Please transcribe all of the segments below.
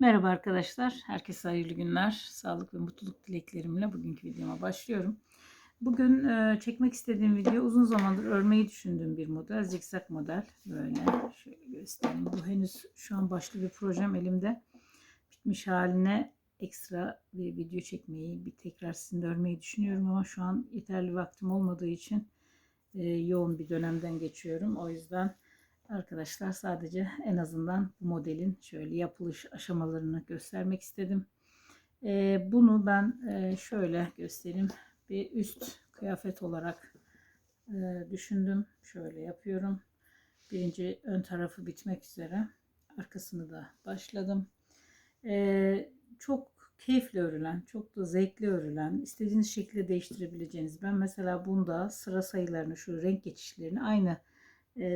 Merhaba arkadaşlar. Herkese hayırlı günler. Sağlık ve mutluluk dileklerimle bugünkü videoma başlıyorum. Bugün e, çekmek istediğim video uzun zamandır örmeyi düşündüğüm bir model. Zikzak model. Böyle şöyle göstereyim. Bu henüz şu an başlı bir projem elimde. Bitmiş haline ekstra bir video çekmeyi, bir tekrar sizinle örmeyi düşünüyorum ama şu an yeterli vaktim olmadığı için e, yoğun bir dönemden geçiyorum. O yüzden Arkadaşlar sadece en azından bu modelin şöyle yapılış aşamalarını göstermek istedim. Ee, bunu ben e, şöyle göstereyim. Bir üst kıyafet olarak e, düşündüm. Şöyle yapıyorum. Birinci ön tarafı bitmek üzere. Arkasını da başladım. Ee, çok keyifli örülen, çok da zevkli örülen, istediğiniz şekilde değiştirebileceğiniz. Ben mesela bunda sıra sayılarını, şu renk geçişlerini aynı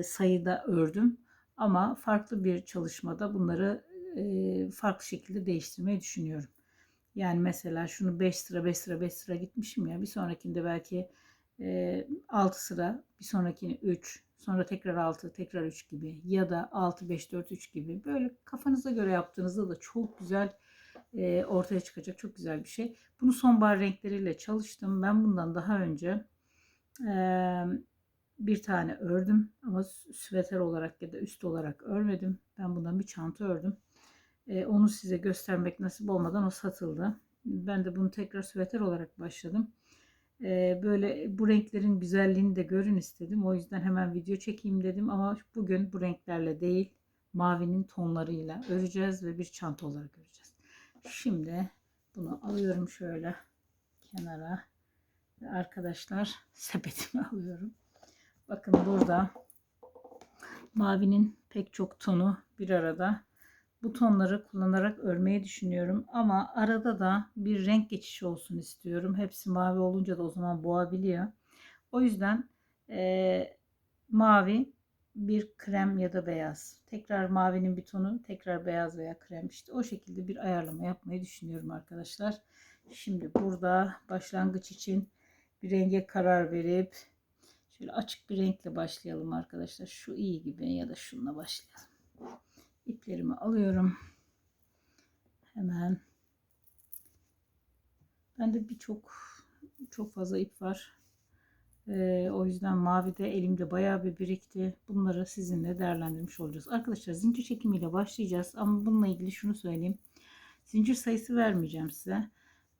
sayıda ördüm. Ama farklı bir çalışmada bunları e, farklı şekilde değiştirmeyi düşünüyorum. Yani mesela şunu 5 sıra 5 sıra 5 sıra gitmişim ya bir sonrakinde belki 6 e, sıra bir sonrakini 3 sonra tekrar 6 tekrar 3 gibi ya da 6 5 4 3 gibi böyle kafanıza göre yaptığınızda da çok güzel ortaya çıkacak çok güzel bir şey. Bunu sonbahar renkleriyle çalıştım. Ben bundan daha önce bir tane ördüm ama süveter olarak ya da üst olarak örmedim. Ben bundan bir çanta ördüm. E, onu size göstermek nasip olmadan o satıldı. Ben de bunu tekrar süveter olarak başladım. E, böyle bu renklerin güzelliğini de görün istedim. O yüzden hemen video çekeyim dedim ama bugün bu renklerle değil mavinin tonlarıyla öreceğiz ve bir çanta olarak öreceğiz. Şimdi bunu alıyorum şöyle kenara. Arkadaşlar sepetimi alıyorum. Bakın burada mavinin pek çok tonu bir arada. Bu tonları kullanarak örmeyi düşünüyorum. Ama arada da bir renk geçişi olsun istiyorum. Hepsi mavi olunca da o zaman boğabiliyor. O yüzden e, mavi bir krem ya da beyaz. Tekrar mavinin bir tonu, tekrar beyaz veya krem. İşte o şekilde bir ayarlama yapmayı düşünüyorum arkadaşlar. Şimdi burada başlangıç için bir renge karar verip Şöyle açık bir renkle başlayalım arkadaşlar. Şu iyi gibi ya da şununla başlayalım. İplerimi alıyorum. Hemen. Bende birçok çok fazla ip var. Ee, o yüzden mavi de elimde bayağı bir birikti. Bunları sizinle değerlendirmiş olacağız. Arkadaşlar zincir çekimiyle başlayacağız. Ama bununla ilgili şunu söyleyeyim. Zincir sayısı vermeyeceğim size.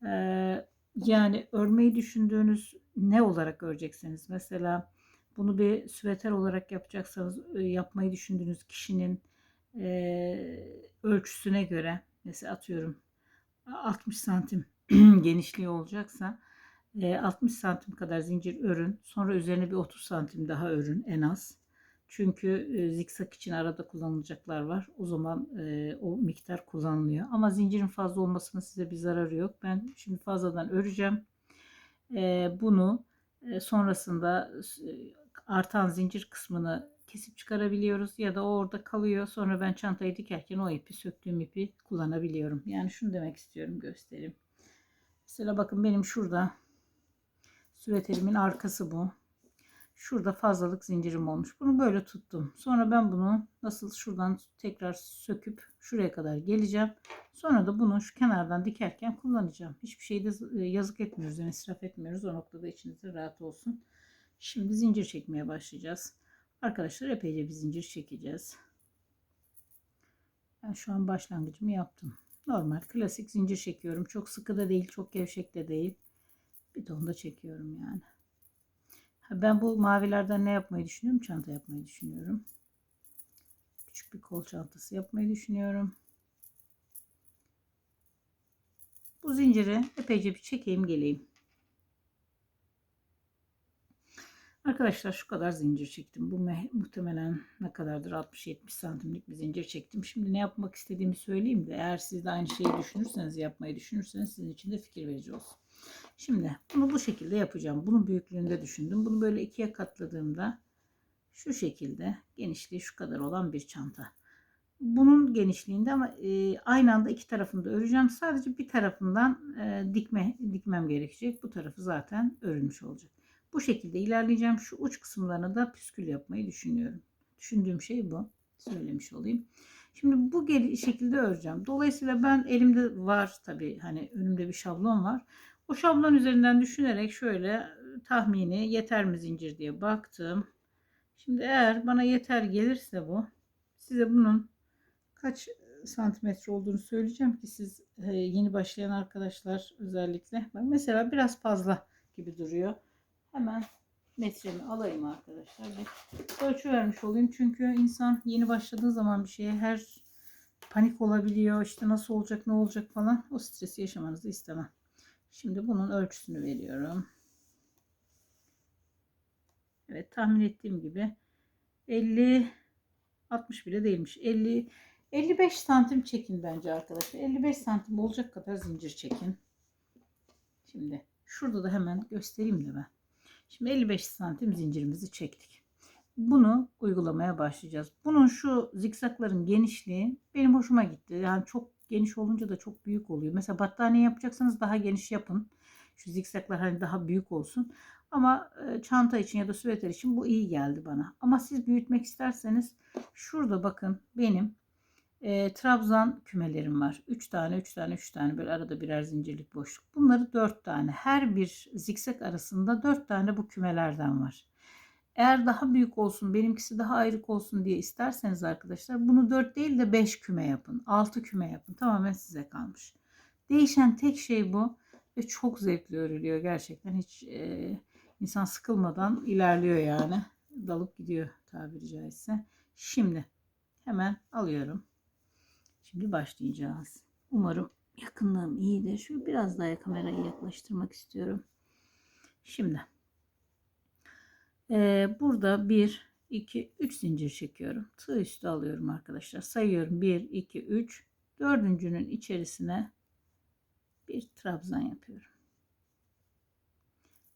Ee, yani örmeyi düşündüğünüz ne olarak öreceksiniz? Mesela bunu bir süveter olarak yapacaksanız e, yapmayı düşündüğünüz kişinin e, ölçüsüne göre mesela atıyorum 60 santim genişliği olacaksa 60 e, santim kadar zincir örün. Sonra üzerine bir 30 santim daha örün en az. Çünkü zikzak için arada kullanılacaklar var. O zaman o miktar kullanılıyor. Ama zincirin fazla olmasının size bir zararı yok. Ben şimdi fazladan öreceğim. Bunu sonrasında artan zincir kısmını kesip çıkarabiliyoruz ya da orada kalıyor. Sonra ben çantayı dikerken o ipi söktüğüm ipi kullanabiliyorum. Yani şunu demek istiyorum göstereyim. Mesela bakın benim şurada süveterimin arkası bu. Şurada fazlalık zincirim olmuş. Bunu böyle tuttum. Sonra ben bunu nasıl şuradan tekrar söküp şuraya kadar geleceğim. Sonra da bunu şu kenardan dikerken kullanacağım. Hiçbir şeyde yazık etmiyoruz. Yani israf etmiyoruz. O noktada içinizde rahat olsun. Şimdi zincir çekmeye başlayacağız. Arkadaşlar epeyce bir zincir çekeceğiz. Ben şu an başlangıcımı yaptım. Normal klasik zincir çekiyorum. Çok sıkı da değil, çok gevşek de değil. Bir ton da çekiyorum yani. Ben bu mavilerden ne yapmayı düşünüyorum? Çanta yapmayı düşünüyorum. Küçük bir kol çantası yapmayı düşünüyorum. Bu zinciri epeyce bir çekeyim geleyim. Arkadaşlar şu kadar zincir çektim. Bu muhtemelen ne kadardır? 60-70 santimlik bir zincir çektim. Şimdi ne yapmak istediğimi söyleyeyim de eğer siz de aynı şeyi düşünürseniz, yapmayı düşünürseniz sizin için de fikir verici olsun. Şimdi bunu bu şekilde yapacağım. Bunun büyüklüğünde düşündüm. Bunu böyle ikiye katladığımda şu şekilde genişliği şu kadar olan bir çanta. Bunun genişliğinde ama e, aynı anda iki tarafını da öreceğim. Sadece bir tarafından e, dikme dikmem gerekecek. Bu tarafı zaten örülmüş olacak. Bu şekilde ilerleyeceğim. Şu uç kısımlarını da püskül yapmayı düşünüyorum. Düşündüğüm şey bu. Söylemiş olayım. Şimdi bu şekilde öreceğim. Dolayısıyla ben elimde var tabii hani önümde bir şablon var. O şablon üzerinden düşünerek şöyle e, tahmini yeter mi zincir diye baktım. Şimdi eğer bana yeter gelirse bu size bunun kaç santimetre olduğunu söyleyeceğim ki siz e, yeni başlayan arkadaşlar özellikle. Bak mesela biraz fazla gibi duruyor. Hemen metremi alayım arkadaşlar. Bir ölçü vermiş olayım. Çünkü insan yeni başladığı zaman bir şeye her panik olabiliyor. İşte nasıl olacak ne olacak falan. O stresi yaşamanızı istemem. Şimdi bunun ölçüsünü veriyorum. Evet tahmin ettiğim gibi 50 60 bile değilmiş. 50 55 santim çekin bence arkadaşlar. 55 santim olacak kadar zincir çekin. Şimdi şurada da hemen göstereyim de ben. Şimdi 55 santim zincirimizi çektik. Bunu uygulamaya başlayacağız. Bunun şu zikzakların genişliği benim hoşuma gitti. Yani çok geniş olunca da çok büyük oluyor. Mesela battaniye yapacaksanız daha geniş yapın. Şu zikzaklar hani daha büyük olsun. Ama e, çanta için ya da süveter için bu iyi geldi bana. Ama siz büyütmek isterseniz şurada bakın benim e, trabzan kümelerim var. 3 tane 3 tane 3 tane böyle arada birer zincirlik boşluk. Bunları 4 tane. Her bir zikzak arasında 4 tane bu kümelerden var. Eğer daha büyük olsun benimkisi daha ayrık olsun diye isterseniz arkadaşlar bunu 4 değil de 5 küme yapın. 6 küme yapın. Tamamen size kalmış. Değişen tek şey bu. Ve çok zevkli örülüyor gerçekten. Hiç e, insan sıkılmadan ilerliyor yani. Dalıp gidiyor tabiri caizse. Şimdi hemen alıyorum. Şimdi başlayacağız. Umarım yakınlığım iyidir. Şu biraz daha kamerayı yaklaştırmak istiyorum. Şimdi ee, burada 1, 2, 3 zincir çekiyorum. Tığ üstü alıyorum arkadaşlar. Sayıyorum 1, 2, 3. Dördüncünün içerisine bir trabzan yapıyorum.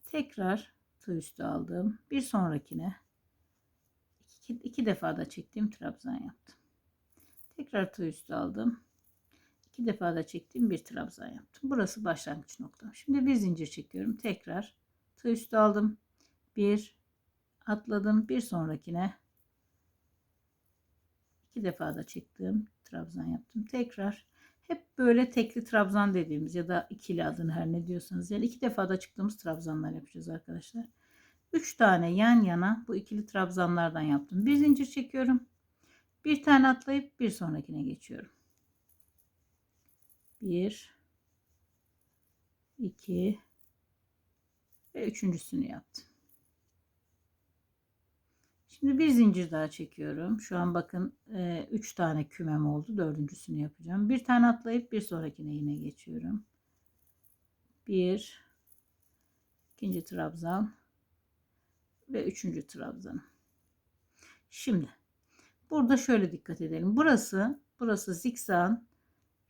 Tekrar tığ üstü aldım. Bir sonrakine iki, iki defa da çektiğim trabzan yaptım. Tekrar tığ üstü aldım. İki defa da çektiğim bir trabzan yaptım. Burası başlangıç noktam. Şimdi bir zincir çekiyorum. Tekrar tığ üstü aldım. Bir atladım. Bir sonrakine iki defa da çektim. Trabzan yaptım. Tekrar hep böyle tekli trabzan dediğimiz ya da ikili adını her ne diyorsanız yani iki defa da çıktığımız trabzanlar yapacağız arkadaşlar. Üç tane yan yana bu ikili trabzanlardan yaptım. Bir zincir çekiyorum. Bir tane atlayıp bir sonrakine geçiyorum. Bir, iki ve üçüncüsünü yaptım. Şimdi bir zincir daha çekiyorum. Şu an bakın 3 e, tane kümem oldu. Dördüncüsünü yapacağım. Bir tane atlayıp bir sonrakine yine geçiyorum. Bir, ikinci trabzan ve üçüncü trabzan. Şimdi burada şöyle dikkat edelim. Burası burası zikzağın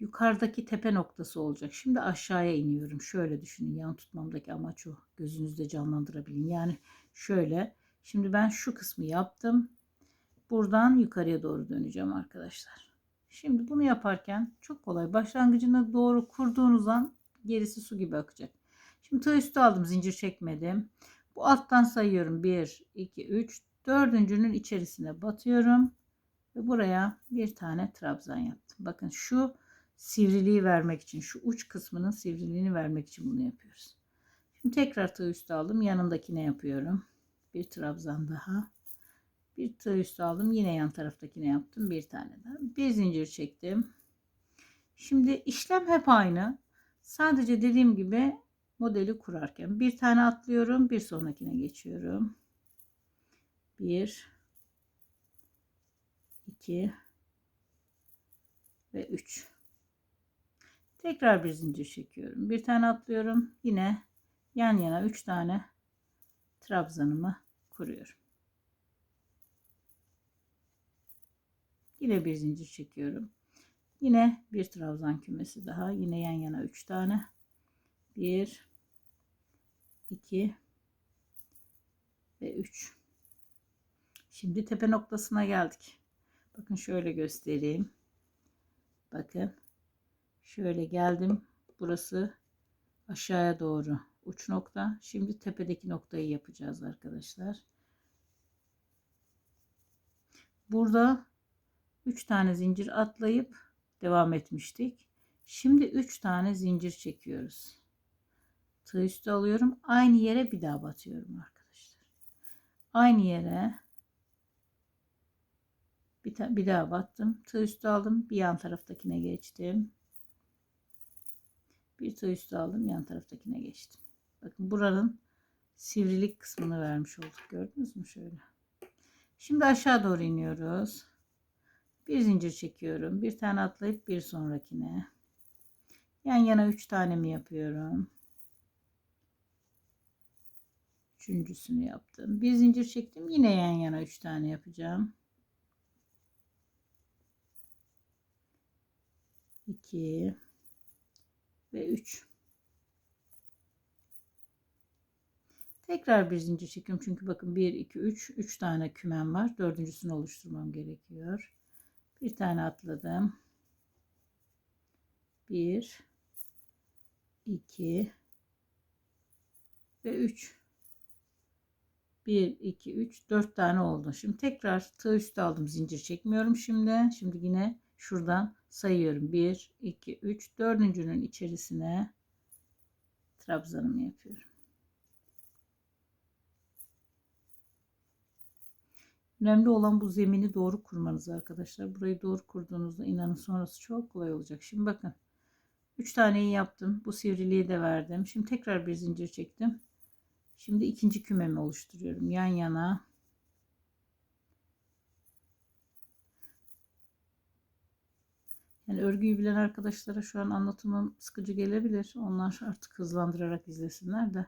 yukarıdaki tepe noktası olacak. Şimdi aşağıya iniyorum. Şöyle düşünün. Yan tutmamdaki amaç o. Gözünüzde canlandırabilin. Yani şöyle Şimdi ben şu kısmı yaptım. Buradan yukarıya doğru döneceğim arkadaşlar. Şimdi bunu yaparken çok kolay. Başlangıcına doğru kurduğunuz an gerisi su gibi akacak. Şimdi tığ üstü aldım. Zincir çekmedim. Bu alttan sayıyorum. 1, 2, 3. Dördüncünün içerisine batıyorum. Ve buraya bir tane trabzan yaptım. Bakın şu sivriliği vermek için, şu uç kısmının sivriliğini vermek için bunu yapıyoruz. Şimdi tekrar tığ üstü aldım. Yanındakine yapıyorum bir trabzan daha. Bir tığ üstü aldım. Yine yan taraftakine yaptım. Bir tane daha. Bir zincir çektim. Şimdi işlem hep aynı. Sadece dediğim gibi modeli kurarken bir tane atlıyorum bir sonrakine geçiyorum. Bir iki ve üç. Tekrar bir zincir çekiyorum. Bir tane atlıyorum. Yine yan yana üç tane trabzanımı kuruyorum. Yine bir zincir çekiyorum. Yine bir trabzan kümesi daha. Yine yan yana 3 tane. 1 2 ve 3. Şimdi tepe noktasına geldik. Bakın şöyle göstereyim. Bakın. Şöyle geldim. Burası aşağıya doğru uç nokta. Şimdi tepedeki noktayı yapacağız arkadaşlar. Burada 3 tane zincir atlayıp devam etmiştik. Şimdi 3 tane zincir çekiyoruz. Tığ üstü alıyorum. Aynı yere bir daha batıyorum arkadaşlar. Aynı yere bir, bir daha battım. Tığ üstü aldım. Bir yan taraftakine geçtim. Bir tığ üstü aldım. Yan taraftakine geçtim. Bakın buranın sivrilik kısmını vermiş olduk. Gördünüz mü şöyle. Şimdi aşağı doğru iniyoruz. Bir zincir çekiyorum. Bir tane atlayıp bir sonrakine. Yan yana üç tane yapıyorum? Üçüncüsünü yaptım. Bir zincir çektim. Yine yan yana üç tane yapacağım. 2 ve 3. Tekrar bir zincir çekiyorum çünkü bakın 1 2 3 3 tane kümem var. Dördüncüsünü oluşturmam gerekiyor. Bir tane atladım. 1 2 ve 3 1 2 3 4 tane oldu. Şimdi tekrar tığ üstü aldım. Zincir çekmiyorum şimdi. Şimdi yine şuradan sayıyorum. 1 2 3 dördüncünün içerisine trabzanımı yapıyorum. Önemli olan bu zemini doğru kurmanız arkadaşlar. Burayı doğru kurduğunuzda inanın sonrası çok kolay olacak. Şimdi bakın. 3 taneyi yaptım. Bu sivriliği de verdim. Şimdi tekrar bir zincir çektim. Şimdi ikinci kümemi oluşturuyorum. Yan yana. Yani örgüyü bilen arkadaşlara şu an anlatımım sıkıcı gelebilir. Onlar artık hızlandırarak izlesinler de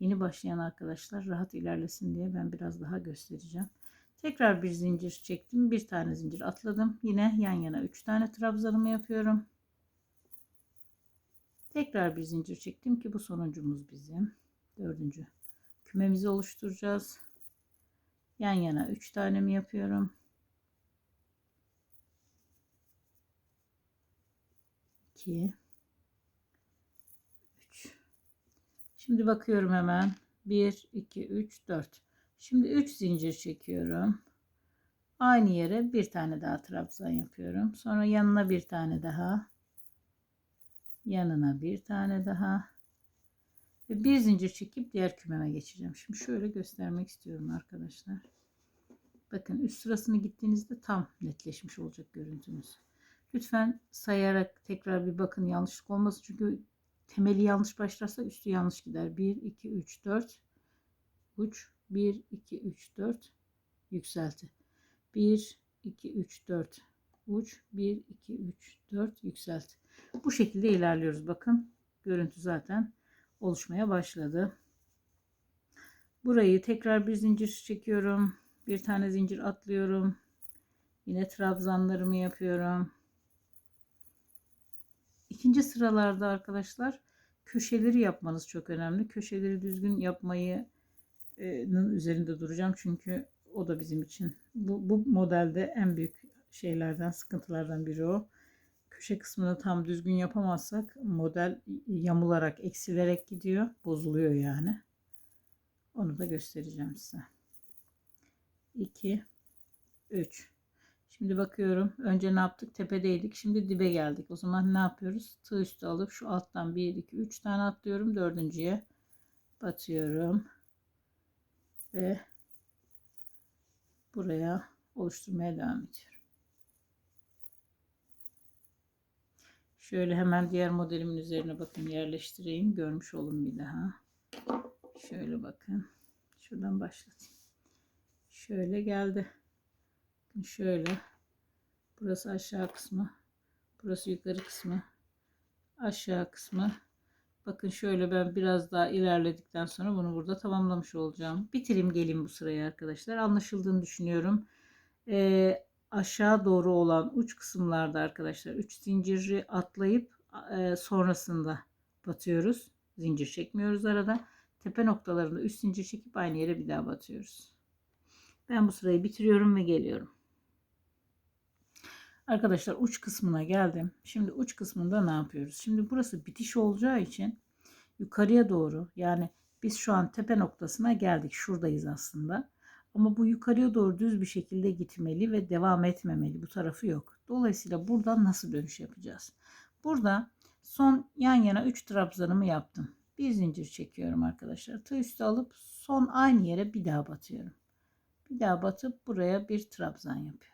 yeni başlayan arkadaşlar rahat ilerlesin diye ben biraz daha göstereceğim. Tekrar bir zincir çektim. Bir tane zincir atladım. Yine yan yana 3 tane trabzanımı yapıyorum. Tekrar bir zincir çektim ki bu sonuncumuz bizim. Dördüncü kümemizi oluşturacağız. Yan yana 3 tane mi yapıyorum? 2 3 Şimdi bakıyorum hemen. 1 2 3 4 Şimdi 3 zincir çekiyorum. Aynı yere bir tane daha trabzan yapıyorum. Sonra yanına bir tane daha. Yanına bir tane daha. Ve bir zincir çekip diğer kümeme geçeceğim. Şimdi şöyle göstermek istiyorum arkadaşlar. Bakın üst sırasını gittiğinizde tam netleşmiş olacak görüntünüz. Lütfen sayarak tekrar bir bakın yanlışlık olmasın. Çünkü temeli yanlış başlarsa üstü yanlış gider. 1, 2, 3, 4 uç 1, 2, 3, 4 yükselti. 1, 2, 3, 4 uç 1, 2, 3, 4 yükselti. Bu şekilde ilerliyoruz. Bakın görüntü zaten oluşmaya başladı. Burayı tekrar bir zincir çekiyorum. Bir tane zincir atlıyorum. Yine trabzanlarımı yapıyorum. İkinci sıralarda arkadaşlar köşeleri yapmanız çok önemli. Köşeleri düzgün yapmayı üzerinde duracağım çünkü o da bizim için bu, bu modelde en büyük şeylerden sıkıntılardan biri o. Köşe kısmını tam düzgün yapamazsak model yamularak eksilerek gidiyor bozuluyor yani. Onu da göstereceğim size. 2 3 Şimdi bakıyorum. Önce ne yaptık? Tepedeydik. Şimdi dibe geldik. O zaman ne yapıyoruz? Tığ üstü alıp şu alttan 1 2 3 tane atlıyorum. Dördüncüye batıyorum ve buraya oluşturmaya devam ediyorum. Şöyle hemen diğer modelimin üzerine bakın yerleştireyim. Görmüş olun bir daha. Şöyle bakın. Şuradan başlatayım. Şöyle geldi. Şöyle. Burası aşağı kısmı. Burası yukarı kısmı. Aşağı kısmı. Bakın şöyle ben biraz daha ilerledikten sonra bunu burada tamamlamış olacağım. Bitireyim gelin bu sırayı arkadaşlar. Anlaşıldığını düşünüyorum. Ee, aşağı doğru olan uç kısımlarda arkadaşlar 3 zinciri atlayıp e, sonrasında batıyoruz. Zincir çekmiyoruz arada. Tepe noktalarında 3 zincir çekip aynı yere bir daha batıyoruz. Ben bu sırayı bitiriyorum ve geliyorum. Arkadaşlar uç kısmına geldim. Şimdi uç kısmında ne yapıyoruz? Şimdi burası bitiş olacağı için yukarıya doğru yani biz şu an tepe noktasına geldik. Şuradayız aslında. Ama bu yukarıya doğru düz bir şekilde gitmeli ve devam etmemeli. Bu tarafı yok. Dolayısıyla buradan nasıl dönüş yapacağız? Burada son yan yana 3 trabzanımı yaptım. Bir zincir çekiyorum arkadaşlar. Tığ üstü alıp son aynı yere bir daha batıyorum. Bir daha batıp buraya bir trabzan yapıyorum.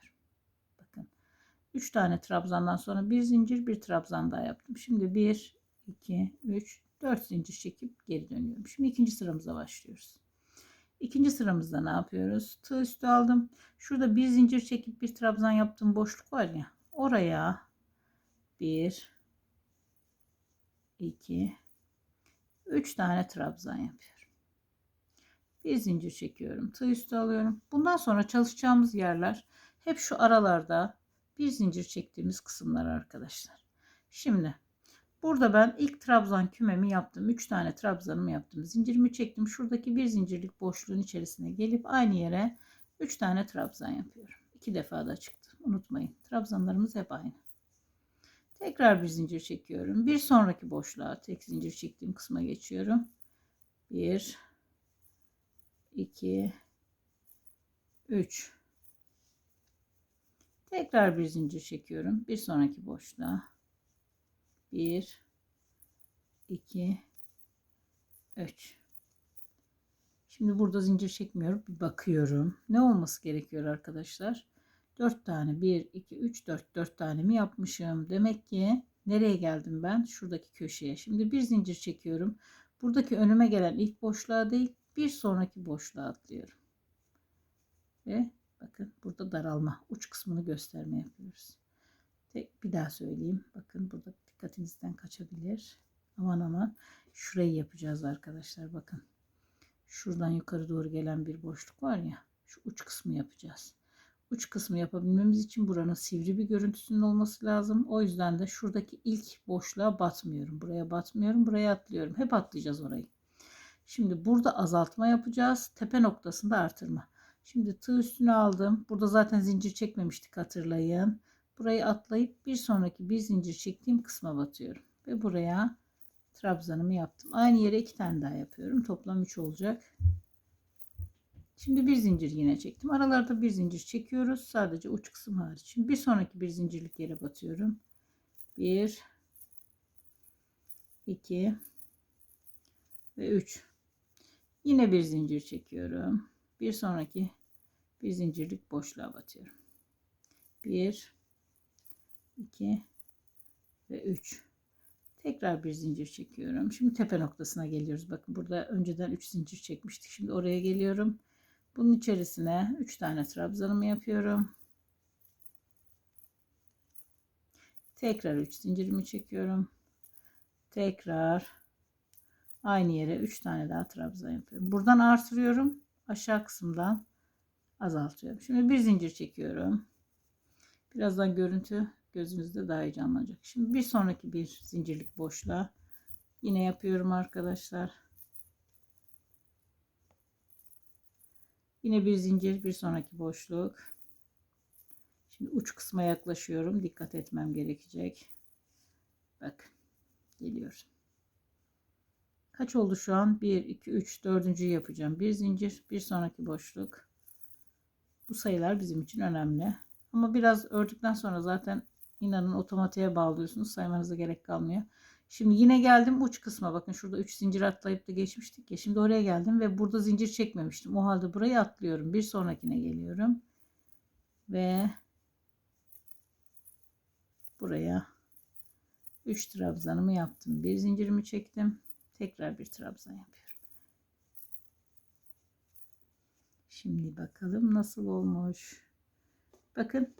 Bakın. 3 tane trabzandan sonra bir zincir bir trabzan daha yaptım. Şimdi 1 2 3 4 zincir çekip geri dönüyorum. Şimdi ikinci sıramıza başlıyoruz. İkinci sıramızda ne yapıyoruz? Tığ üstü aldım. Şurada bir zincir çekip bir trabzan yaptığım boşluk var ya. Oraya bir, iki, üç tane trabzan yapıyorum. Bir zincir çekiyorum. Tığ üstü alıyorum. Bundan sonra çalışacağımız yerler hep şu aralarda bir zincir çektiğimiz kısımlar arkadaşlar. Şimdi Burada ben ilk trabzan kümemi yaptım. 3 tane trabzanımı yaptım. Zincirimi çektim. Şuradaki bir zincirlik boşluğun içerisine gelip aynı yere 3 tane trabzan yapıyorum. 2 defa da çıktı. Unutmayın. Trabzanlarımız hep aynı. Tekrar bir zincir çekiyorum. Bir sonraki boşluğa tek zincir çektiğim kısma geçiyorum. 1 2 3 Tekrar bir zincir çekiyorum. Bir sonraki boşluğa 1 2 3 Şimdi burada zincir çekmiyorum. Bir bakıyorum. Ne olması gerekiyor arkadaşlar? 4 tane 1 2 3 4 4 tane mi yapmışım? Demek ki nereye geldim ben? Şuradaki köşeye. Şimdi bir zincir çekiyorum. Buradaki önüme gelen ilk boşluğa değil, bir sonraki boşluğa atlıyorum. Ve bakın burada daralma uç kısmını gösterme yapıyoruz. Tek bir daha söyleyeyim. Bakın burada dikkatinizden kaçabilir. Aman aman. Şurayı yapacağız arkadaşlar. Bakın. Şuradan yukarı doğru gelen bir boşluk var ya. Şu uç kısmı yapacağız. Uç kısmı yapabilmemiz için buranın sivri bir görüntüsünün olması lazım. O yüzden de şuradaki ilk boşluğa batmıyorum. Buraya batmıyorum. Buraya atlıyorum. Hep atlayacağız orayı. Şimdi burada azaltma yapacağız. Tepe noktasında artırma. Şimdi tığ üstüne aldım. Burada zaten zincir çekmemiştik hatırlayın. Burayı atlayıp bir sonraki bir zincir çektiğim kısma batıyorum. Ve buraya trabzanımı yaptım. Aynı yere iki tane daha yapıyorum. Toplam 3 olacak. Şimdi bir zincir yine çektim. Aralarda bir zincir çekiyoruz. Sadece uç kısım hariç. Bir sonraki bir zincirlik yere batıyorum. 1 2 ve 3. Yine bir zincir çekiyorum. Bir sonraki bir zincirlik boşluğa batıyorum. 1 2 ve 3 tekrar bir zincir çekiyorum. Şimdi tepe noktasına geliyoruz. Bakın burada önceden 3 zincir çekmiştik. Şimdi oraya geliyorum. Bunun içerisine 3 tane trabzanımı yapıyorum. Tekrar 3 zincirimi çekiyorum. Tekrar aynı yere 3 tane daha trabzan yapıyorum. Buradan artırıyorum. Aşağı kısımdan azaltıyorum şimdi bir zincir çekiyorum birazdan görüntü gözünüzde daha iyi canlanacak. Şimdi bir sonraki bir zincirlik boşluğa yine yapıyorum arkadaşlar. Yine bir zincir bir sonraki boşluk. Şimdi uç kısma yaklaşıyorum. Dikkat etmem gerekecek. Bak geliyor. Kaç oldu şu an? 1, 2, 3, 4. yapacağım. Bir zincir, bir sonraki boşluk. Bu sayılar bizim için önemli. Ama biraz ördükten sonra zaten İnanın otomatiğe bağlıyorsunuz. Saymanıza gerek kalmıyor. Şimdi yine geldim uç kısma. Bakın şurada 3 zincir atlayıp da geçmiştik ya. Şimdi oraya geldim ve burada zincir çekmemiştim. O halde burayı atlıyorum. Bir sonrakine geliyorum. Ve buraya 3 trabzanımı yaptım. Bir zincirimi çektim. Tekrar bir trabzan yapıyorum. Şimdi bakalım nasıl olmuş. Bakın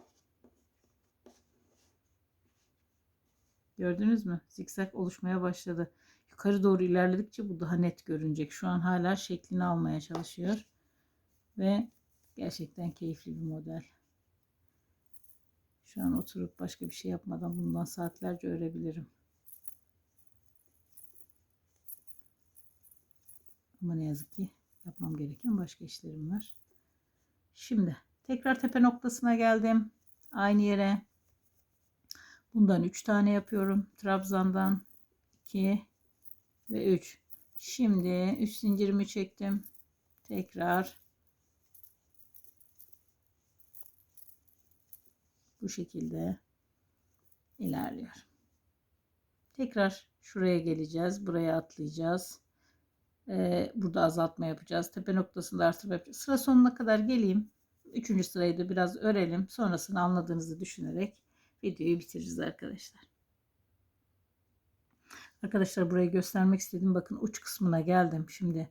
Gördünüz mü? Zikzak oluşmaya başladı. Yukarı doğru ilerledikçe bu daha net görünecek. Şu an hala şeklini almaya çalışıyor. Ve gerçekten keyifli bir model. Şu an oturup başka bir şey yapmadan bundan saatlerce örebilirim. Ama ne yazık ki yapmam gereken başka işlerim var. Şimdi tekrar tepe noktasına geldim. Aynı yere. Bundan 3 tane yapıyorum. Trabzan'dan 2 ve 3. Şimdi üst zincirimi çektim. Tekrar bu şekilde ilerliyorum. Tekrar şuraya geleceğiz. Buraya atlayacağız. Burada azaltma yapacağız. Tepe noktasında artırma yapacağız. Sıra sonuna kadar geleyim. Üçüncü sırayı da biraz örelim. Sonrasını anladığınızı düşünerek videoyu bitiririz arkadaşlar. Arkadaşlar burayı göstermek istedim. Bakın uç kısmına geldim. Şimdi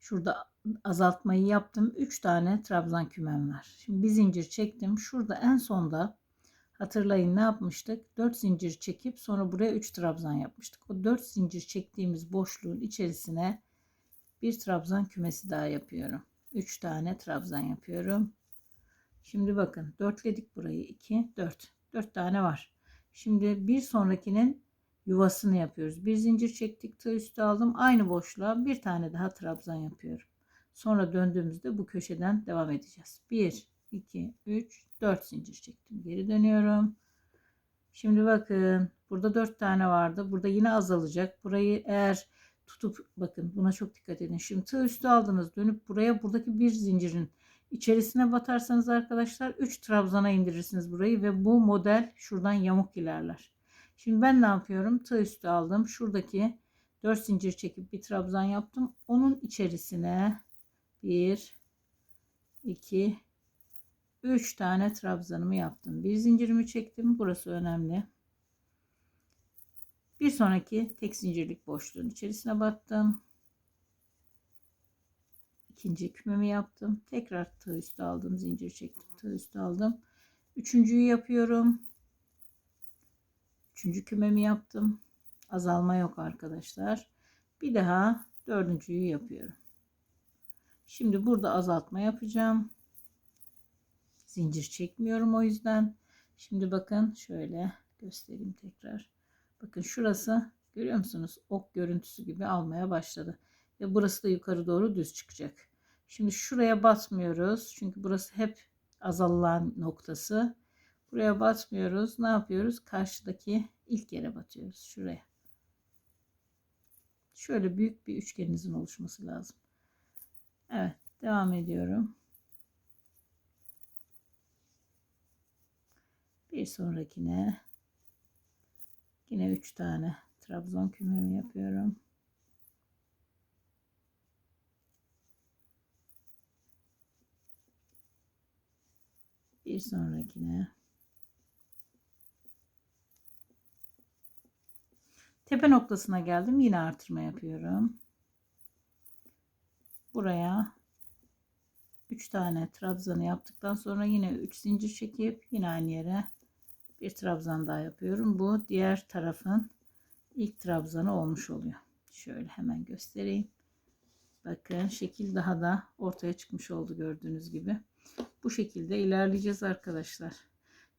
şurada azaltmayı yaptım. 3 tane trabzan kümem var. Şimdi bir zincir çektim. Şurada en sonda hatırlayın ne yapmıştık? 4 zincir çekip sonra buraya 3 trabzan yapmıştık. O 4 zincir çektiğimiz boşluğun içerisine bir trabzan kümesi daha yapıyorum. 3 tane trabzan yapıyorum. Şimdi bakın dörtledik burayı 2 4 4 tane var. Şimdi bir sonrakinin yuvasını yapıyoruz. Bir zincir çektik tığ üstü aldım. Aynı boşluğa bir tane daha trabzan yapıyorum. Sonra döndüğümüzde bu köşeden devam edeceğiz. 1 2 3 4 zincir çektim. Geri dönüyorum. Şimdi bakın burada 4 tane vardı. Burada yine azalacak. Burayı eğer tutup bakın buna çok dikkat edin. Şimdi tığ üstü aldınız. Dönüp buraya buradaki bir zincirin içerisine batarsanız arkadaşlar 3 trabzana indirirsiniz burayı ve bu model şuradan yamuk ilerler. Şimdi ben ne yapıyorum? Tığ üstü aldım. Şuradaki 4 zincir çekip bir trabzan yaptım. Onun içerisine 1 2 3 tane trabzanımı yaptım. Bir zincirimi çektim. Burası önemli. Bir sonraki tek zincirlik boşluğun içerisine battım. İkinci kümemi yaptım. Tekrar tığ üstü aldım. Zincir çektim. Tığ üstü aldım. Üçüncüyü yapıyorum. Üçüncü kümemi yaptım. Azalma yok arkadaşlar. Bir daha dördüncüyü yapıyorum. Şimdi burada azaltma yapacağım. Zincir çekmiyorum o yüzden. Şimdi bakın şöyle göstereyim tekrar. Bakın şurası görüyor musunuz? Ok görüntüsü gibi almaya başladı. Ve burası da yukarı doğru düz çıkacak. Şimdi şuraya batmıyoruz. Çünkü burası hep azalan noktası. Buraya batmıyoruz. Ne yapıyoruz? Karşıdaki ilk yere batıyoruz. Şuraya. Şöyle büyük bir üçgeninizin oluşması lazım. Evet. Devam ediyorum. Bir sonrakine yine üç tane trabzon kümemi yapıyorum. Bir sonrakine tepe noktasına geldim. Yine artırma yapıyorum. Buraya 3 tane trabzanı yaptıktan sonra yine 3 zincir çekip yine aynı yere bir trabzan daha yapıyorum. Bu diğer tarafın ilk trabzanı olmuş oluyor. Şöyle hemen göstereyim. Bakın şekil daha da ortaya çıkmış oldu gördüğünüz gibi. Bu şekilde ilerleyeceğiz arkadaşlar.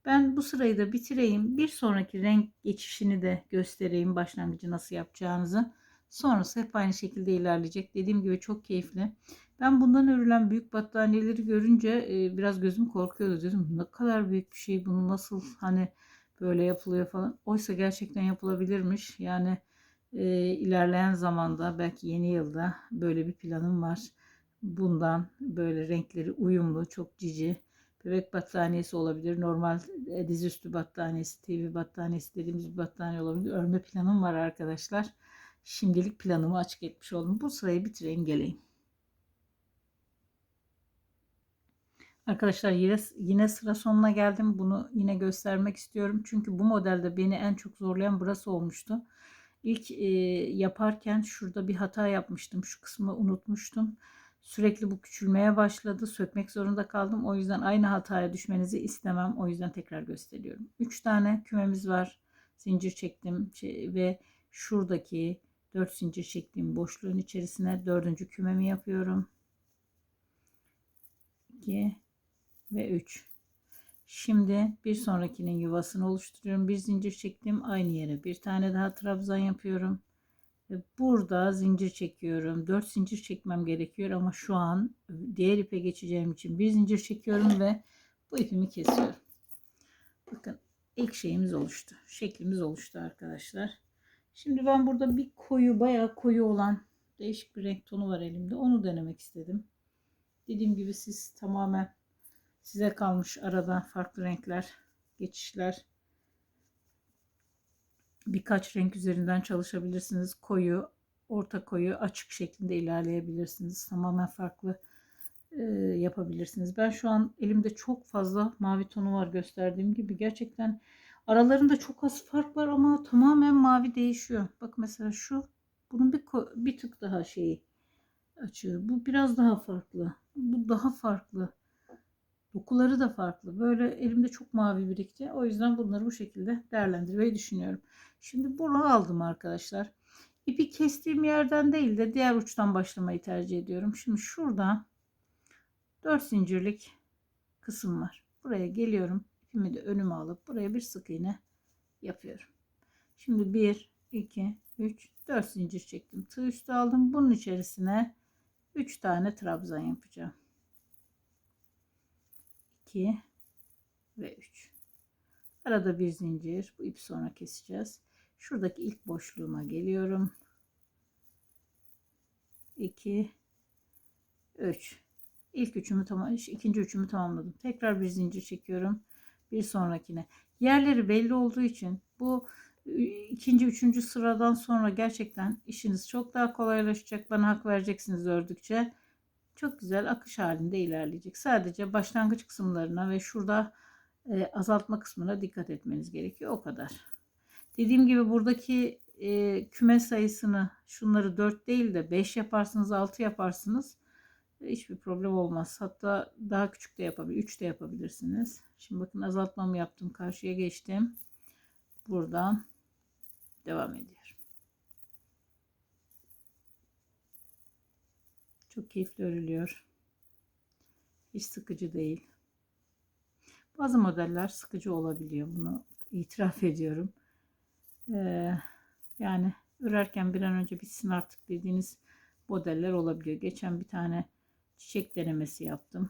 Ben bu sırayı da bitireyim. Bir sonraki renk geçişini de göstereyim. Başlangıcı nasıl yapacağınızı. Sonrası hep aynı şekilde ilerleyecek. Dediğim gibi çok keyifli. Ben bundan örülen büyük battaniyeleri görünce e, biraz gözüm korkuyordu. Dedim ne kadar büyük bir şey bunu nasıl hani böyle yapılıyor falan. Oysa gerçekten yapılabilirmiş. Yani e, ilerleyen zamanda belki yeni yılda böyle bir planım var. Bundan böyle renkleri uyumlu, çok cici bebek battaniyesi olabilir. Normal e, dizüstü battaniyesi, TV battaniyesi dediğimiz bir battaniye olabilir. Örme planım var arkadaşlar. Şimdilik planımı açık etmiş oldum. Bu sırayı bitireyim geleyim. Arkadaşlar yine, yine sıra sonuna geldim. Bunu yine göstermek istiyorum. Çünkü bu modelde beni en çok zorlayan burası olmuştu. İlk e, yaparken şurada bir hata yapmıştım. Şu kısmı unutmuştum. Sürekli bu küçülmeye başladı. Sökmek zorunda kaldım. O yüzden aynı hataya düşmenizi istemem. O yüzden tekrar gösteriyorum. 3 tane kümemiz var. Zincir çektim şey, ve şuradaki 4 zincir çektiğim boşluğun içerisine dördüncü kümemi yapıyorum. 2 ve 3. Şimdi bir sonrakinin yuvasını oluşturuyorum. Bir zincir çektim aynı yere. Bir tane daha trabzan yapıyorum. Ve burada zincir çekiyorum. 4 zincir çekmem gerekiyor ama şu an diğer ipe geçeceğim için bir zincir çekiyorum ve bu ipimi kesiyorum. Bakın ilk şeyimiz oluştu. Şeklimiz oluştu arkadaşlar. Şimdi ben burada bir koyu bayağı koyu olan değişik bir renk tonu var elimde. Onu denemek istedim. Dediğim gibi siz tamamen size kalmış arada farklı renkler geçişler. Birkaç renk üzerinden çalışabilirsiniz. Koyu, orta koyu, açık şeklinde ilerleyebilirsiniz. Tamamen farklı e, yapabilirsiniz. Ben şu an elimde çok fazla mavi tonu var gösterdiğim gibi. Gerçekten aralarında çok az fark var ama tamamen mavi değişiyor. Bak mesela şu bunun bir, bir tık daha şeyi açığı. Bu biraz daha farklı. Bu daha farklı. Dokuları da farklı. Böyle elimde çok mavi birikti. O yüzden bunları bu şekilde değerlendirmeyi düşünüyorum. Şimdi bunu aldım arkadaşlar. İpi kestiğim yerden değil de diğer uçtan başlamayı tercih ediyorum. Şimdi şurada 4 zincirlik kısım var. Buraya geliyorum. İpimi de önüme alıp buraya bir sık iğne yapıyorum. Şimdi 1, 2, 3, 4 zincir çektim. Tığ üstü aldım. Bunun içerisine 3 tane trabzan yapacağım. 2 ve 3. Arada bir zincir. Bu ipi sonra keseceğiz. Şuradaki ilk boşluğuma geliyorum. 2 3 İlk üçümü tamam ikinci üçümü tamamladım. Tekrar bir zincir çekiyorum. Bir sonrakine. Yerleri belli olduğu için bu ikinci, üçüncü sıradan sonra gerçekten işiniz çok daha kolaylaşacak. Bana hak vereceksiniz ördükçe. Çok güzel akış halinde ilerleyecek. Sadece başlangıç kısımlarına ve şurada e, azaltma kısmına dikkat etmeniz gerekiyor. O kadar. Dediğim gibi buradaki e, küme sayısını şunları 4 değil de 5 yaparsınız 6 yaparsınız. Hiçbir problem olmaz. Hatta daha küçük de yapabilir. 3 de yapabilirsiniz. Şimdi bakın azaltmamı yaptım. Karşıya geçtim. Buradan devam ediyorum. Çok keyifli örülüyor. Hiç sıkıcı değil. Bazı modeller sıkıcı olabiliyor. Bunu itiraf ediyorum. Ee, yani örerken bir an önce bitsin artık dediğiniz modeller olabiliyor. Geçen bir tane çiçek denemesi yaptım.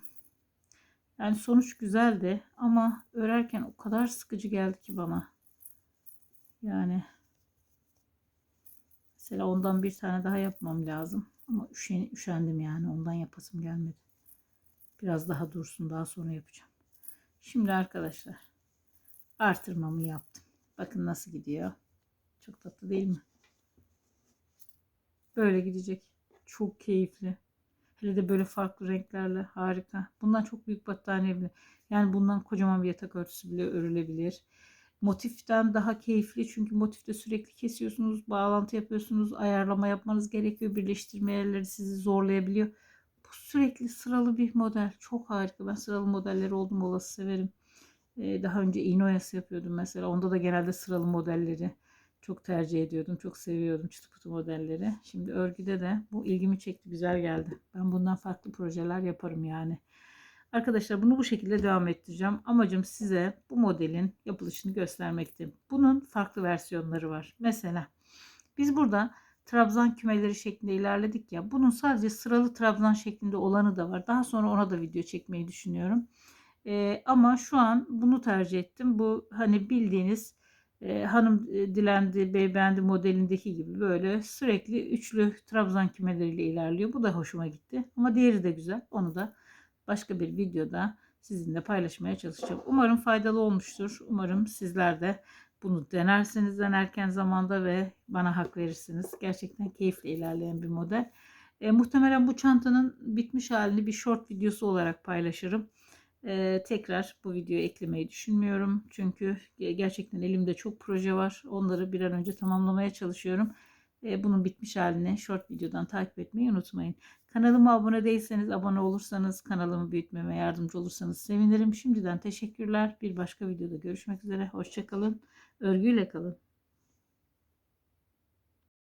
Yani sonuç güzeldi ama örerken o kadar sıkıcı geldi ki bana. Yani mesela ondan bir tane daha yapmam lazım. Ama üşen, üşendim yani ondan yapasım gelmedi. Biraz daha dursun daha sonra yapacağım. Şimdi arkadaşlar artırmamı yaptım. Bakın nasıl gidiyor. Çok tatlı değil mi? Böyle gidecek. Çok keyifli. Hele de böyle farklı renklerle harika. Bundan çok büyük battaniye bile. Yani bundan kocaman bir yatak örtüsü bile örülebilir. Motiften daha keyifli çünkü motifte sürekli kesiyorsunuz, bağlantı yapıyorsunuz, ayarlama yapmanız gerekiyor. Birleştirme yerleri sizi zorlayabiliyor. Bu sürekli sıralı bir model. Çok harika. Ben sıralı modelleri oldum olası severim. Ee, daha önce iğne oyası yapıyordum mesela. Onda da genelde sıralı modelleri çok tercih ediyordum. Çok seviyordum çıtı pıtı modelleri. Şimdi örgüde de bu ilgimi çekti. Güzel geldi. Ben bundan farklı projeler yaparım yani. Arkadaşlar bunu bu şekilde devam ettireceğim. Amacım size bu modelin yapılışını göstermekti. Bunun farklı versiyonları var. Mesela biz burada trabzan kümeleri şeklinde ilerledik ya. Bunun sadece sıralı trabzan şeklinde olanı da var. Daha sonra ona da video çekmeyi düşünüyorum. Ee, ama şu an bunu tercih ettim. Bu hani bildiğiniz e, hanım e, dilendi, beyefendi modelindeki gibi böyle sürekli üçlü trabzan kümeleriyle ilerliyor. Bu da hoşuma gitti. Ama diğeri de güzel. Onu da başka bir videoda sizinle paylaşmaya çalışacağım. Umarım faydalı olmuştur. Umarım sizler de bunu denersiniz denerken zamanda ve bana hak verirsiniz. Gerçekten keyifle ilerleyen bir model. E, muhtemelen bu çantanın bitmiş halini bir short videosu olarak paylaşırım. E, tekrar bu videoyu eklemeyi düşünmüyorum. Çünkü gerçekten elimde çok proje var. Onları bir an önce tamamlamaya çalışıyorum. E, bunun bitmiş halini short videodan takip etmeyi unutmayın. Kanalıma abone değilseniz abone olursanız kanalımı büyütmeme yardımcı olursanız sevinirim. Şimdiden teşekkürler. Bir başka videoda görüşmek üzere. Hoşçakalın. Örgüyle kalın.